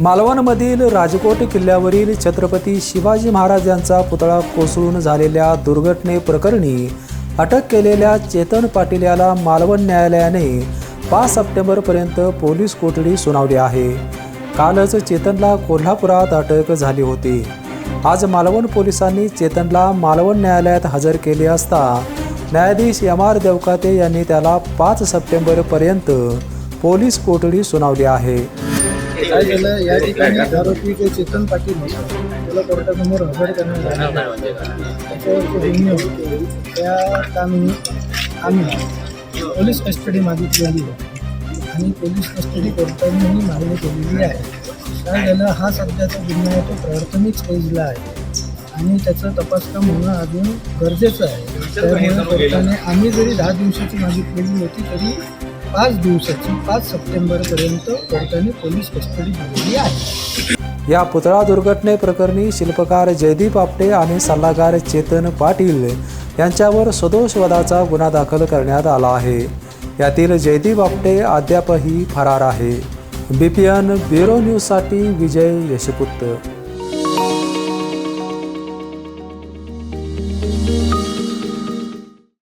मालवणमधील राजकोट किल्ल्यावरील छत्रपती शिवाजी महाराज यांचा पुतळा कोसळून झालेल्या दुर्घटनेप्रकरणी अटक केलेल्या चेतन पाटील याला मालवण न्यायालयाने पाच सप्टेंबरपर्यंत पोलीस कोठडी सुनावली आहे. कालच चेतनला कोल्हापुरात अटक झाली होती. आज मालवण पोलिसांनी चेतनला मालवण न्यायालयात हजर केले असता न्यायाधीश एम आर देवकाते यांनी त्याला पाच सप्टेंबरपर्यंत पोलीस कोठडी सुनावली आहे. काय झालं या ठिकाणी आरोपी जे चेतन पाटील त्याला कोर्टासमोर हजर करण्यात आलं. त्याच्यावरचे गुन्हे होते. त्या कामी आम्ही पोलीस कस्टडी मागितलेली आहे. आणि पोलीस कस्टडी कोर्टानेही मागणी केलेली आहे. काय झालं? हा सध्याचा गुन्हा आहे तो प्राथमिक स्टेजला आहे. आणि त्याचं तपासकाम होणं अजून गरजेचं आहे. त्यामुळे कोर्टाने आम्ही जरी दहा दिवसाची मागितलेली होती तरी पाच दिवसाची पाच सप्टेंबरपर्यंत कोर्टाने पोलीस कस्टडी दिलेली आहे. या पुतळा दुर्घटनेप्रकरणी शिल्पकार जयदीप आपटे आणि सल्लागार चेतन पाटील यांच्यावर सदोष वधाचा गुन्हा दाखल करण्यात आला आहे. यातील जयदीप आपटे अद्यापही फरार आहे. बीपीएन ब्युरो न्यूजसाठी विजय यशपुत्र